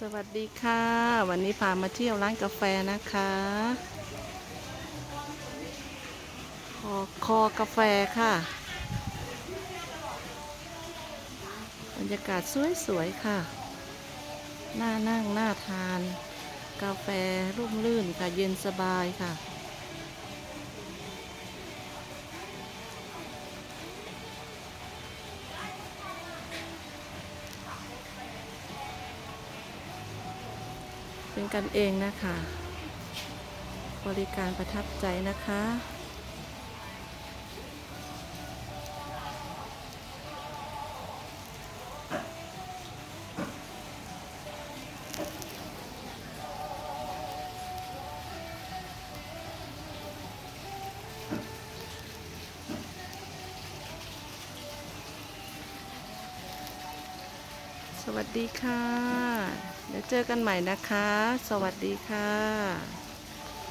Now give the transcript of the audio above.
สวัสดีค่ะ วันนี้พามาเที่ยวร้านกาแฟนะคะ คอคอกาแฟค่ะ บรรยากาศสวยๆค่ะ น่านั่งน่าทาน กาแฟร่มรื่นค่ะ เย็นสบายค่ะ เป็นกันเองนะคะ บริการประทับใจนะคะ สวัสดีค่ะ เดี๋ยวเจอกันใหม่นะคะ สวัสดีค่ะ